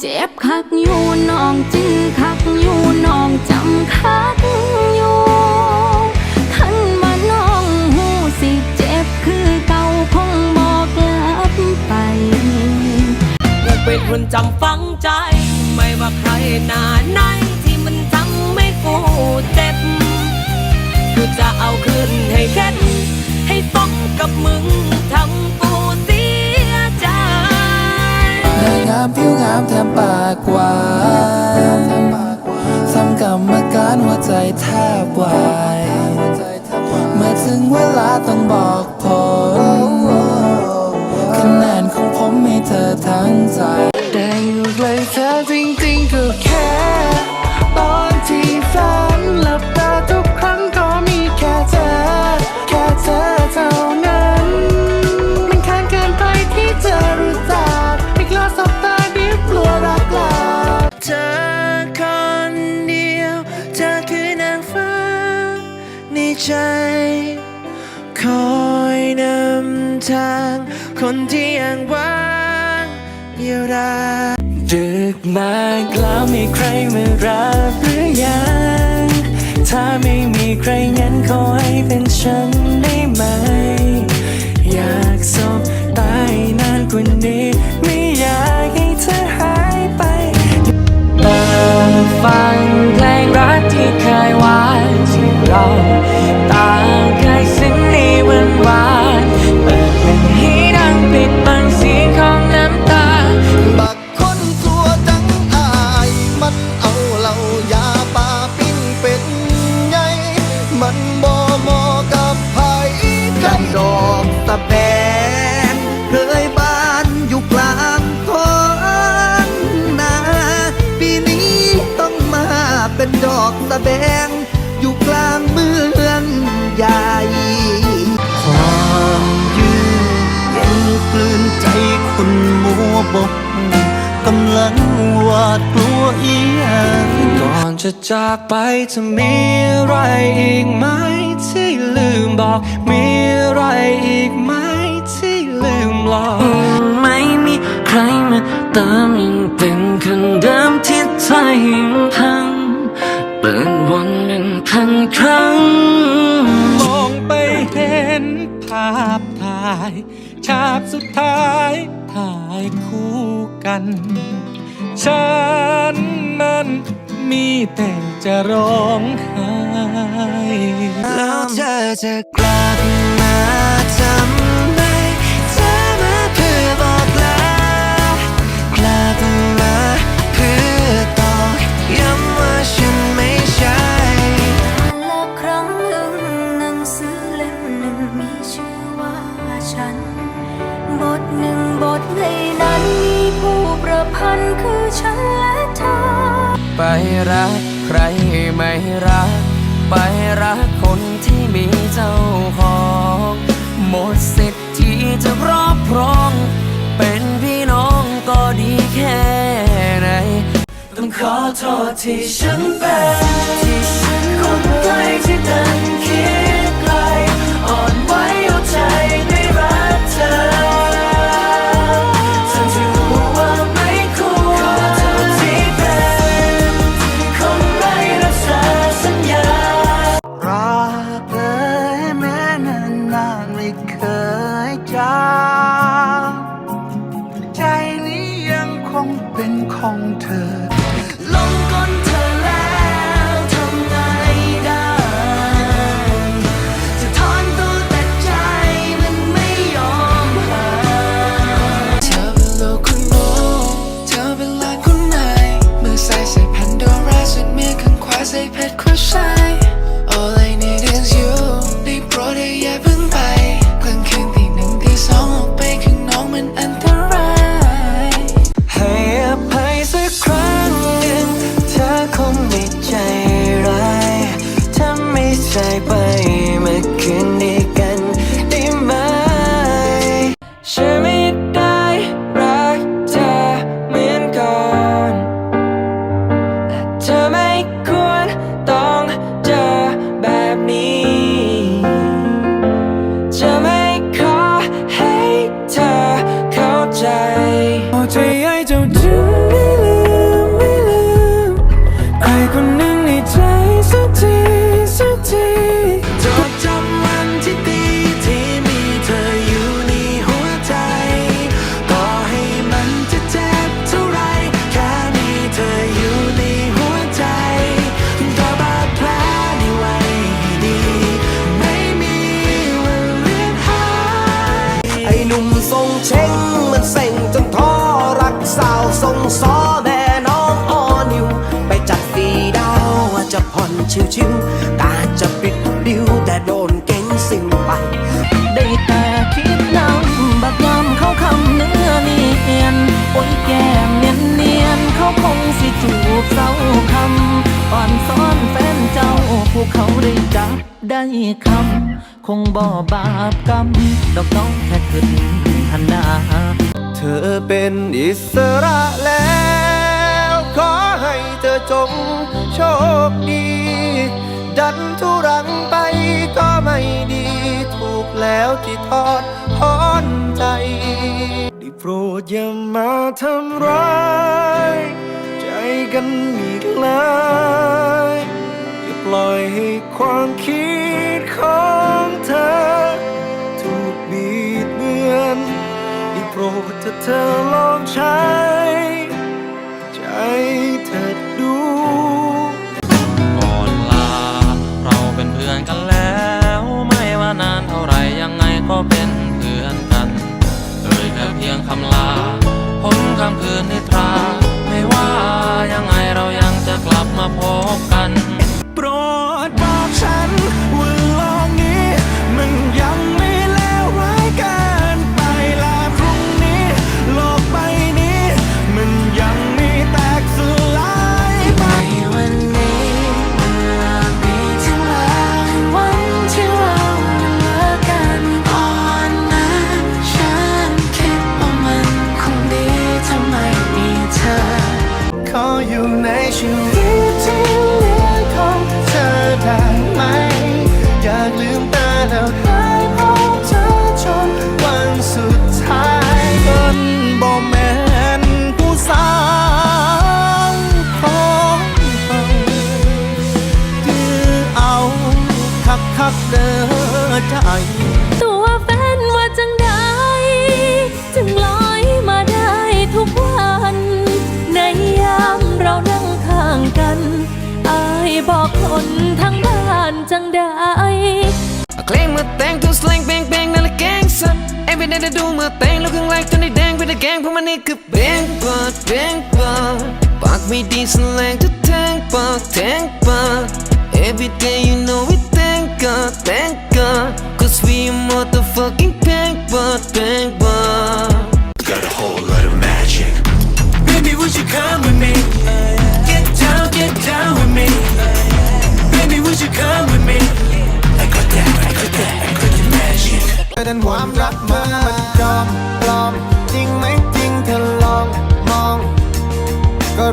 เจ็บคักอยู่น้องจึงคักอยู่น้องจำคักอยู่คันมาน้องหูสิเจ็บคือเก่าคงบอกกลับไปกูเป็นคนจำฝังใจ ไม่ว่าใครหน้าไหนที่มันทำให้กูเจ็บกูจะเอาคืนให้ามแถมปากหวานทำกรรมการหัวใจแทบวายเมื่อถึงเวลาต้องบอกผลคะแนนของผมให้เธอทั้งใจ ได้อยู่ใกล้แค่จริงๆก็แค่ นำทางคนที่ยังว่างเดียวดายดึกมากแล้วมีใครมารับหรือยัง ถ้าไม่มีใครงั้นขอให้เป็นฉันได้ไหม อยากสบตายนานกว่านี้ ไม่อยากให้เธอหายไป อีหยังก่อนจะจากไปจะมีอะไรอีกไหมที่ลืมบอก มีอะไรอีกไหมที่ลืมหลอกไม่มีใครมาเติมยังเป็นคนเดิมที่ใจยังพังเปิดวนเป็นพันครั้ง มองไปเห็นภาพถ่าย ฉากสุดท้ายถ่ายคู่กัน ฉันนั้นมีแต่จะร้องไห้แล้วเธอจะกลับมาทำไมเธอมาเพื่อบอกลากลับมาเพื่อตอกย้ำว่าฉันไม่ใช่และครั้งหนึ่งหนังสือเล่มหนึ่งมีชื่อว่าฉัน บทหนึ่งบทในนั้นมีผู้ประพันธ์คือ ไปรักใครไม่รัก ไปรักคนที่มีเจ้าของหมดสิทธิ์ที่จะรอบพรอง เป็นพี่น้องก็ดีแค่ไหน ต้องขอโทษที่ฉันเป็นคนใกล้ที่ดันคิด นา ชิวๆกาจะปิดดิวแต่โดนเก่งสิ่งไป ได้แต่คิดนำบักยำเขาคำเนื้อเนียน โอ้ยแก้มเนียนเนียนเขาคงสิจูบเศร้าคำอ่อนซ้อนแฟนเจ้าผู้เขาได้จับได้คำ คงบ่บาปกรรม ดอกน้องแค่ขึ้นทันดาเธอเป็นอิสระแล้ว ขอให้เธอจงโชคดี ดันทุรังไปก็ไม่ดี ถูกแล้วที่ทอดทอนใจ ได้โปรดอย่ามาทำร้าย ใจกันอีกเลยอย่าปล่อยให้ความคิดของเธอ ถูกบีดเบือนได้โปรดถ้าเธอลองใช้ คนทั้งบ้านจังได้ เอคลงมาแต่งทุนสแลงแบงแบงนั่นแหละแกงสับ Every day ได้ดูมือแต่งล้วข้างล่างจนได้แดงเป็นแกงเพราะมันนี่คือแบงปอดแบงปอดปากไม่ดีสแลงจะแทงปากแทงปาก Every day you know we thank God thank God Cause we motherfucking bang bang bang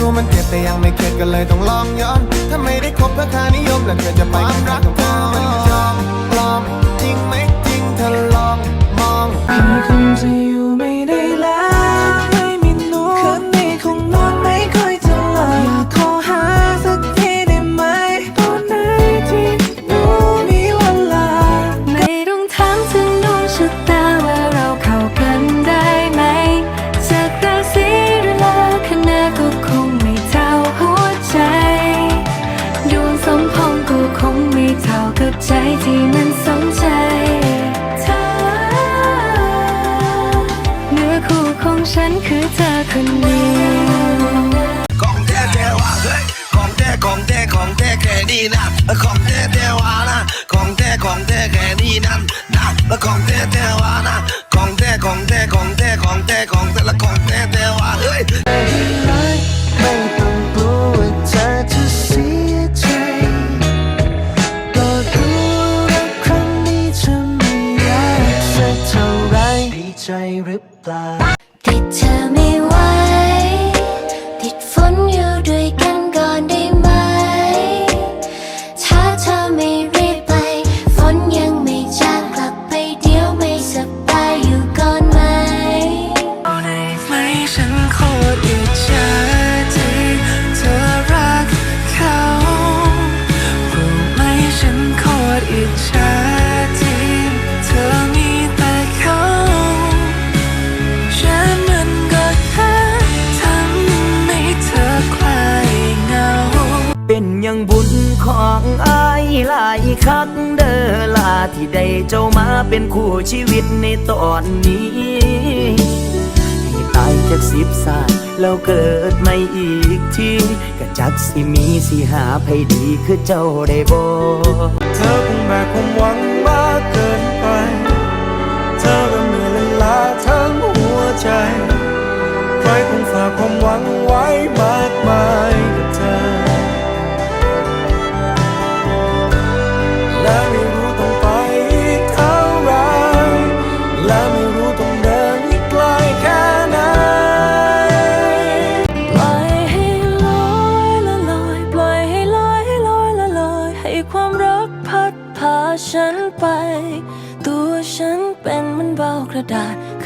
รู้มันเจ็บแต่ยังไม่เข็ดก็เลยต้องลองย้อน ถ้าไม่ได้คบเพื่อค่านิยมแล้วเกิดจะไปความรักเธอมันจอมปลอมจริงไหมจริงเธอลองมองคงจ ของแท้แท้ว่านะ ของแท้ของแท้แค่นี้นั่นนะแล้วของแท้แท้ว่านะ ของแท้ของแท้ของแท้ของแท้ของแท้และของแท้แท้ว่าเฮ้ยไม่ต้องกลัวว่าเธอจะเสียใจก็รู้รักครั้งนี้จะไม่ยากสักเท่าไรดีใจหรือเปล่าติดเธอไม่ เป็นคู่ชีวิตในตอนนี้ ให้ตายจากสิบศาสตร์แล้วเกิดไม่อีกทีก็จักสิมีสิหาภัยดีคือเจ้าได้บ่เธอคงแบกความหวังมากเกินไป เธอก็เหนื่อยและล้าทั้งหัวใจ ใครคงฝากความหวังไว้มากมาย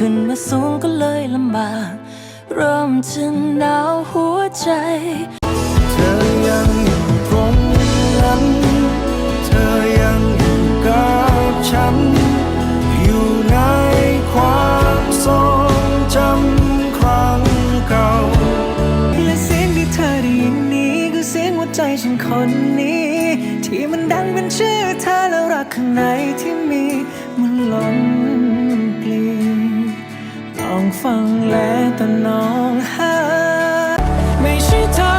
ขึ้นมาสูงก็เลยลำบาก เริ่มจะหนาวหัวใจ เธอยังอยู่ตรงนั้นเธอยังอยู่กับฉัน อยู่ในความทรงจำครั้งเก่า และเสียงที่เธอได้ยินนี้คือเสียงหัวใจฉันคนนี้ ที่มันดังเป็นชื่อเธอแล้วรักข้างในที่มีมันล้น องฟังและแต่น้องหาไม่ใช่เธอ